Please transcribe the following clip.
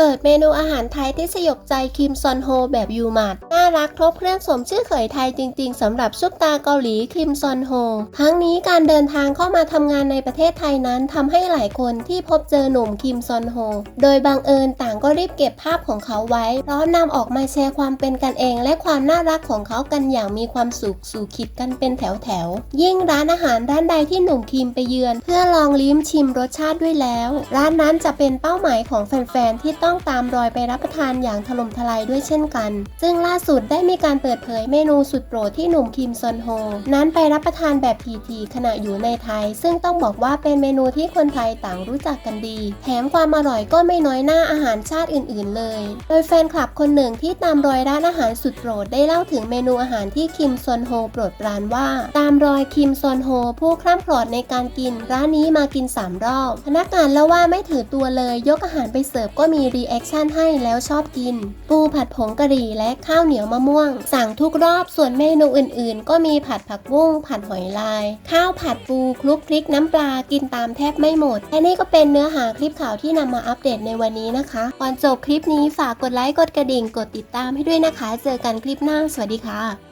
เปิดเมนูอาหารไทยที่สยบใจคิมซอนโฮแบบยูมัดน่ารักครบเครื่องสมชื่อเขยไทยจริง ๆสำหรับซุปตาเกาหลีคิมซอนโฮทั้งนี้การเดินทางเข้ามาทำงานในประเทศไทยนั้นทำให้หลายคนที่พบเจอหนุ่มคิมซอนโฮโดยบังเอิญต่างก็รีบเก็บภาพของเขาไว้พร้อมนำออกมาแชร์ความเป็นกันเอง และความน่ารักของเขากันอย่างมีความสุขสู่ขิดกันเป็นแถวๆยิ่งร้านอาหารร้านใดที่หนุ่มคิมไปเยือน เพื่อลองลิ้มชิมรสชาติด้วยแล้ว ร้านนั้นจะเป็นเป้าหมายของแฟนๆที่ต้องตามรอยไปรับประทานอย่างถล่มทลายด้วยเช่นกัน ซึ่งล่าสุดได้มีการเปิดเผยเมนูสุดโปรดที่หนุ่มคิมซอนโฮ นั้นไปรับประทานแบบทีๆขณะอยู่ในไทย ซึ่งต้องบอกว่าเป็นเมนูที่คนไทยต่างรู้จักกันดี แถมความอร่อยก็ไม่น้อยหน้าอาหารชาติอื่น ๆ เลย โดยแฟนคลับคนหนึ่งที่ตามรอยร้านอาหารสุดโปรดได้เล่าถึงเมนูอาหารที่คิมซอนโฮโปรดปรานว่า ตามรอยคิมซอนโฮผู้คร่ำครอดในการกิน ร้านนี้มากิน 3 รอบ พนักงานเล่าว่าไม่ถือตัวเลยยกอาหารไปเสิร์ฟก็มีรีแอคชั่นให้แล้วชอบกิน ปูผัดผงกะหรี่และข้าวเหนียวมะม่วง สั่งทุกรอบส่วนเมนูอื่นๆ ก็มีผัดผักบุ้งผัดหอยลาย ข้าวผัดปูคลุกพริกน้ำปลากินตามแทบไม่หมดและนี่ก็เป็นเนื้อหาคลิปข่าวที่นำมาอัปเดตในวันนี้นะคะก่อนจบคลิปนี้ฝากกดไลค์กดกระดิ่งกดติดตามให้ด้วยนะคะ เจอกันคลิปหน้าสวัสดีค่ะ